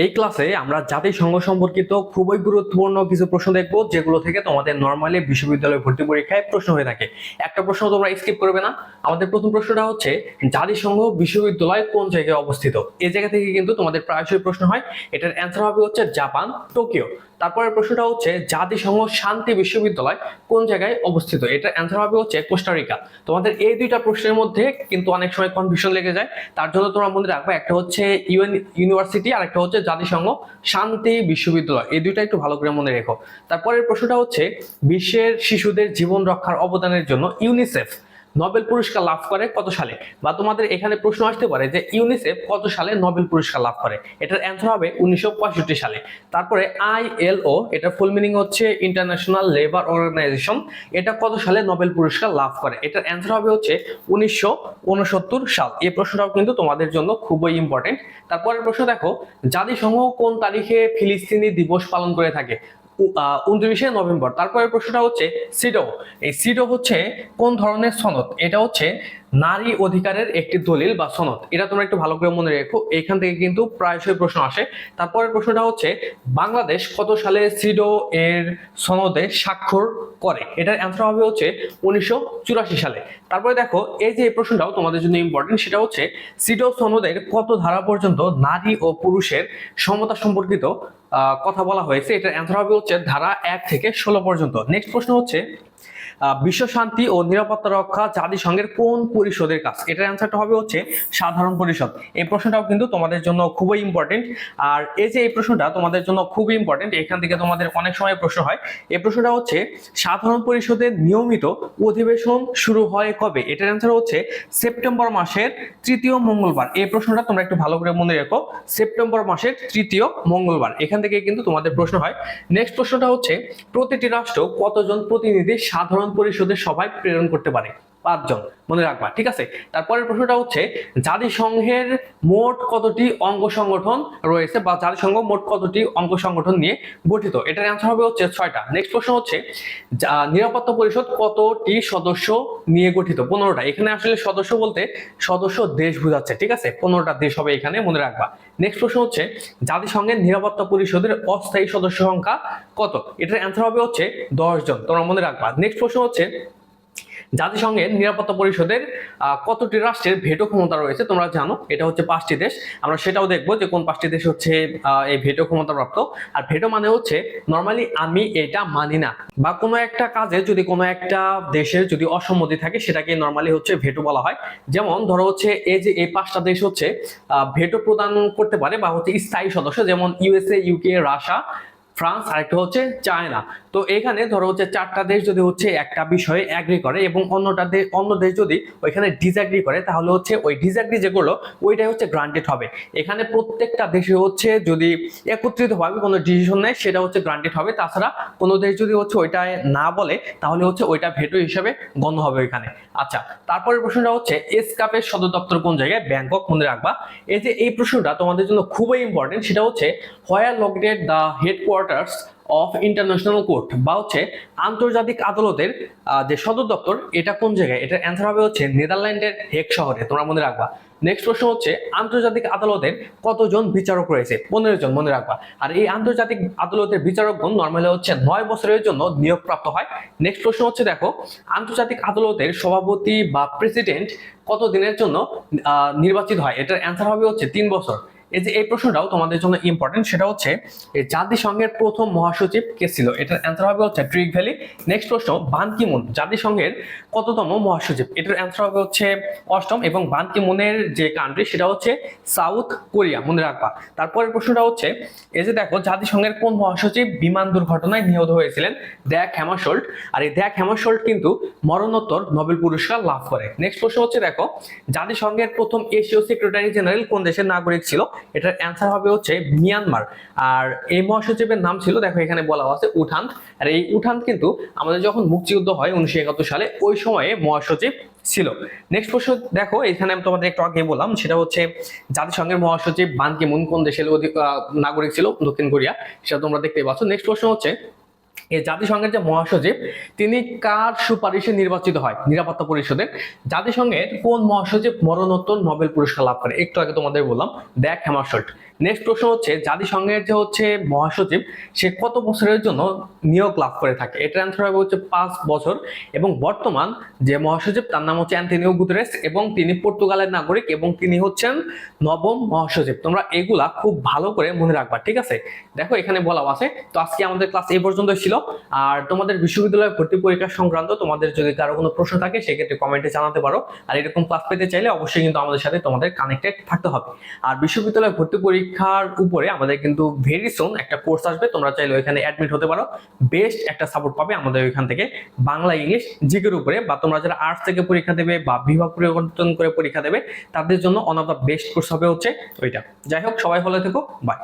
এই ক্লাসে আমরা জাতিসংঘ সম্পর্কিত খুবই গুরুত্বপূর্ণ কিছু প্রশ্ন দেখব, যেগুলো থেকে তোমাদের নর্মালি বিশ্ববিদ্যালয় ভর্তি পরীক্ষায় প্রশ্ন হয়ে থাকে। একটা প্রশ্ন তোমরা স্কিপ করবে না। আমাদের প্রথম প্রশ্নটা হচ্ছে, জাতিসংঘ বিশ্ববিদ্যালয় কোন জায়গায় অবস্থিত? এই জায়গা থেকে কিন্তু তোমাদের প্রায়শই প্রশ্ন হয়। এটার অ্যান্সার হবে হচ্ছে জাপান, টোকিও। তারপরের প্রশ্নটা হচ্ছে, জাতিসংঘ শান্তি বিশ্ববিদ্যালয় কোন জায়গায় অবস্থিত? এটা অ্যান্সার হবে হচ্ছে কোস্টারিকা তোমাদের এই দুইটা প্রশ্নের মধ্যে কিন্তু অনেক সময় কনফিউশন লেগে যায়। তার জন্য তোমরা মনে রাখবে, একটা হচ্ছে ইউএন ইউনিভার্সিটি আর একটা হচ্ছে জাতিসংঘ শান্তি বিশ্ববিদ্যালয়। এই দুইটা একটু ভালো করে মনে রেখো। তারপরের প্রশ্নটা হচ্ছে, বিশ্বের শিশুদের জীবন রক্ষার অবদানের জন্য ইউনিসেফ নোবেল পুরস্কার লাভ করে কত সালে? বা তোমাদের এখানে প্রশ্ন আসতে পারে যে ইউনিসেফ কত সালে নোবেল পুরস্কার লাভ করে? এটার অ্যান্সার হবে উনিশশো পঁয়ষট্টি সালে। তারপরে আইএলও এটার ফুল মিনিং হচ্ছে ইন্টারন্যাশনাল লেবার অর্গানাইজেশন এটা কত সালে নোবেল পুরস্কার লাভ করে? এটার অ্যান্সার হবে হচ্ছে উনিশশো উনসত্তর সাল। এই প্রশ্নটাও কিন্তু তোমাদের জন্য খুবই ইম্পর্টেন্ট তারপরের প্রশ্ন দেখো, জাতিসংঘ কোন তারিখে ফিলিস্তিনি দিবস পালন করে থাকে? উনত্রিশে নভেম্বর। তারপরে প্রশ্নটা হচ্ছে সিডো। এই সিডো হচ্ছে কোন ধরনের সনদ? এটা হচ্ছে নারী অধিকারের একটি দলিল বা সনদ। এটা তোমরা একটু ভালো করে মনে রেখো। এখান থেকে কিন্তু প্রায়শই প্রশ্ন আসে। তারপরের প্রশ্নটা হচ্ছে, বাংলাদেশ কত সালে সিডো এর সনদে স্বাক্ষর করে? এটার অ্যান্সার হবে হচ্ছে উনিশশো চুরাশি সালে। তারপরে দেখো, এই যে প্রশ্নটাও তোমাদের জন্য ইম্পর্টেন্ট সেটা হচ্ছে সিডো সনদের কত ধারা পর্যন্ত নারী ও পুরুষের সমতা সম্পর্কিত কথা বলা হয়েছে? এটার অ্যান্সার হবে হচ্ছে ধারা এক থেকে ষোলো পর্যন্ত। নেক্সট প্রশ্ন হচ্ছে বিশ্ব শান্তি ও নিরাপত্তা রক্ষা জাতিসংঘের কোন পরিষদের কাজ? এটার অ্যান্সারটা হবে হচ্ছে সাধারণ পরিষদ। এই প্রশ্নটাও কিন্তু তোমাদের জন্য খুবই ইম্পর্টেন্ট আর এই যে এই প্রশ্নটা তোমাদের জন্য খুবই ইম্পর্টেন্ট এখান থেকে তোমাদের অনেক সময় প্রশ্ন হয়। এই প্রশ্নটা হচ্ছে, সাধারণ পরিষদের নিয়মিত অধিবেশন শুরু হয় কবে? এটার অ্যান্সার হচ্ছে সেপ্টেম্বর মাসের তৃতীয় মঙ্গলবার। এই প্রশ্নটা তোমরা একটু ভালো করে মনে রেখো। সেপ্টেম্বর মাসের তৃতীয় মঙ্গলবার। এখান থেকে কিন্তু তোমাদের প্রশ্ন হয়। নেক্সট প্রশ্নটা হচ্ছে, প্রতিটি রাষ্ট্র কতজন প্রতিনিধি সাধারণ পরিষদের সভায় প্রেরণ করতে পারে। পাঁচজন, মনে রাখবা, ঠিক আছে? তারপরের প্রশ্নটা হচ্ছে, জাতিসংঘের মোট কতটি অঙ্গ সংগঠন রয়েছে বা জাতিসংঘ মোট কতটি অঙ্গ সংগঠন নিয়ে গঠিত? এটার অ্যান্সার হবে হচ্ছে ছয়টা। নেক্সট প্রশ্ন হচ্ছে নিরাপত্তা পরিষদ কতটি সদস্য নিয়ে গঠিত? পনেরোটা। এখানে আসলে সদস্য বলতে সদস্য দেশ বোঝাচ্ছে, ঠিক আছে? পনেরোটা দেশ হবে এখানে, মনে রাখবা। নেক্সট প্রশ্ন হচ্ছে, জাতিসংঘের নিরাপত্তা পরিষদের অস্থায়ী সদস্য সংখ্যা কত? এটার অ্যান্সার হবে হচ্ছে দশ জন, তোমরা মনে রাখবা। নেক্সট প্রশ্ন হচ্ছে জাতিসংঘের নিরাপত্তা পরিষদের কতটি রাষ্ট্রের ভেটো ক্ষমতা রয়েছে তোমরা জানো, এটা হচ্ছে পাঁচটি দেশ। আমরা সেটাও দেখব যে কোন পাঁচটি দেশ হচ্ছে এই ভেটো ক্ষমতা প্রাপ্ত আর ভেটো মানে হচ্ছে নর্মালি আমি এটা মানি না। বা কোনো একটা কাজে যদি কোনো একটা দেশের যদি অসম্মতি থাকে, সেটাকে নর্মালি হচ্ছে ভেটো বলা হয়। যেমন ধরো হচ্ছে, এই যে এই পাঁচটা দেশ হচ্ছে ভেটো প্রদান করতে পারে বা হচ্ছে স্থায়ী সদস্য, যেমন ইউএসএ ইউকে রাশিয়া ফ্রান্স আর একটা হচ্ছে চায়না। তো এখানে ধরো হচ্ছে চারটা দেশ যদি হচ্ছে একটা বিষয়ে অ্যাগ্রি করে এবং অন্যটা দেশ অন্য দেশ যদি ওইখানে ডিসঅ্যাগ্রি করে, তাহলে হচ্ছে ওই ডিসঅ্যাগ্রি যেগুলো, ওইটাই হচ্ছে গ্রান্টেড হবে। এখানে প্রত্যেকটা দেশে হচ্ছে যদি একত্রিতভাবে কোনো ডিসিশন নেয়, সেটা হচ্ছে গ্রান্টেড হবে। তাছাড়া কোনো দেশ যদি হচ্ছে ওইটা না বলে, তাহলে হচ্ছে ওইটা ভেটো হিসেবে গণ্য হবে ওইখানে। আচ্ছা তারপরের প্রশ্নটা হচ্ছে এসকাপের সদর দপ্তর কোন জায়গায়? ব্যাংকক, মনে রাখবা। এই যে এই প্রশ্নটা তোমাদের জন্য খুবই ইম্পর্টেন্ট সেটা হচ্ছে where located the headquarters of international court বা হচ্ছে আন্তর্জাতিক আদালতের যে সদর দপ্তর, এটা কোন জায়গায়? এটার অ্যান্সার হবে হচ্ছে নেদারল্যান্ডের হেগ শহরে। তোমরা মনে রাখবা। নেক্সট প্রশ্ন হচ্ছে, আন্তর্জাতিক আদালতের কতজন বিচারক রয়েছে? পনেরো জন, মনে রাখবা। আর এই আন্তর্জাতিক আদালতের বিচারকগণ নর্মালি হচ্ছে নয় বছরের জন্য নিয়োগপ্রাপ্ত হয়। নেক্সট প্রশ্ন হচ্ছে, দেখো, আন্তর্জাতিক আদালতের সভাপতি বা প্রেসিডেন্ট কত দিনের জন্য নির্বাচিত হয়? এটার অ্যান্সার হবে হচ্ছে তিন বছর। এই যে, এই প্রশ্নটাও তোমাদের জন্য ইম্পর্টেন্ট সেটা হচ্ছে জাতিসংঘের প্রথম মহাসচিব কে ছিল? এটার অ্যান্সার হবে হচ্ছে ট্রিক ভ্যালি নেক্সট প্রশ্ন, বান কিমুন জাতিসংঘের কততম মহাসচিব? এটার অ্যান্সার হবে হচ্ছে অষ্টম এবং বান কিমুনের যে কান্ট্রি সেটা হচ্ছে সাউথ কোরিয়া মনে রাখবা তারপরের প্রশ্নটা হচ্ছে, এই যে দেখো, জাতিসংঘের কোন মহাসচিব বিমান দুর্ঘটনায় নিহত হয়েছিলেন? দ্যাক হ্যামাশোল্ট আর এই দ্যাক হ্যামাশোল্ট কিন্তু মরণোত্তর নোবেল পুরস্কার লাভ করে। নেক্সট প্রশ্ন হচ্ছে, দেখো, জাতিসংঘের প্রথম এশীয় সেক্রেটারি জেনারেল কোন দেশের নাগরিক ছিল? এটার অ্যান্সার হবে হচ্ছে মিয়ানমার। আর এই মহাসচিবের নাম ছিল, দেখো এখানে বলা আছে উঠান্ত আর এই উঠান্ত কিন্তু আমাদের যখন মুক্তিযুদ্ধ হয় উনিশশো একাত্তর সালে, ওই সময়ে মহাসচিব ছিল। নেক্সট প্রশ্ন, দেখো, এখানে আমি তোমাদের একটু আগে বললাম, সেটা হচ্ছে জাতিসংঘের মহাসচিব বান মুন কোন দেশের নাগরিক ছিল দক্ষিণ কোরিয়া, সেটা তোমরা দেখতে পাচ্ছ। নেক্সট প্রশ্ন হচ্ছে এই জাতিসংঘের যে মহাসচিব, তিনি কার সুপারিশে নির্বাচিত হয়? নিরাপত্তা পরিষদের। জাতিসংঘের কোন মহাসচিব মরণোত্তর নোবেল পুরস্কার লাভ করে? একটু আগে তোমাদের বললাম, দেখ হ্যামারশল্ট নেক্সট প্রশ্ন হচ্ছে, জাতিসংঘের যে হচ্ছে মহাসচিব, সে কত বছরের জন্য নিয়োগ লাভ করে থাকে? এটার অ্যান্সার হবে হচ্ছে পাঁচ বছর। এবং বর্তমান যে মহাসচিব, তার নাম হচ্ছে অ্যান্টনিও গুতেরেস এবং তিনি পর্তুগালের নাগরিক এবং তিনি হচ্ছেন নবম মহাসচিব। তোমরা এগুলা খুব ভালো করে মনে রাখবা, ঠিক আছে? দেখো এখানে বলা আছে। তো আজকে আমাদের ক্লাস এই পর্যন্ত ছিল। আর তোমাদের বিশ্ববিদ্যালয়ে ভর্তি পরীক্ষা সংক্রান্ত তোমাদের যদি কারও কোনো প্রশ্ন থাকে, সেক্ষেত্রে কমেন্টে জানাতে পারো। আর এরকম ক্লাস পেতে চাইলে অবশ্যই কিন্তু আমাদের সাথে তোমাদের কানেক্টেড থাকতে হবে। আর বিশ্ববিদ্যালয়ে ভর্তি পরীক্ষার উপরে আমাদের কিন্তু ভেরি সুন একটা কোর্স আসবে। তোমরা চাইলে ওইখানে অ্যাডমিট হতে পারো। বেস্ট একটা সাপোর্ট পাবে আমাদের ওইখান থেকে বাংলা, ইংলিশ জিকের উপরে। বা তোমরা যারা আর্টস থেকে পরীক্ষা দেবে বা বিভাগ পরিবর্তন করে পরীক্ষা দেবে, তাদের জন্য one of the best course হবে হচ্ছে ওইটা। যাই হোক, সবাই ভালো থেকো। বাই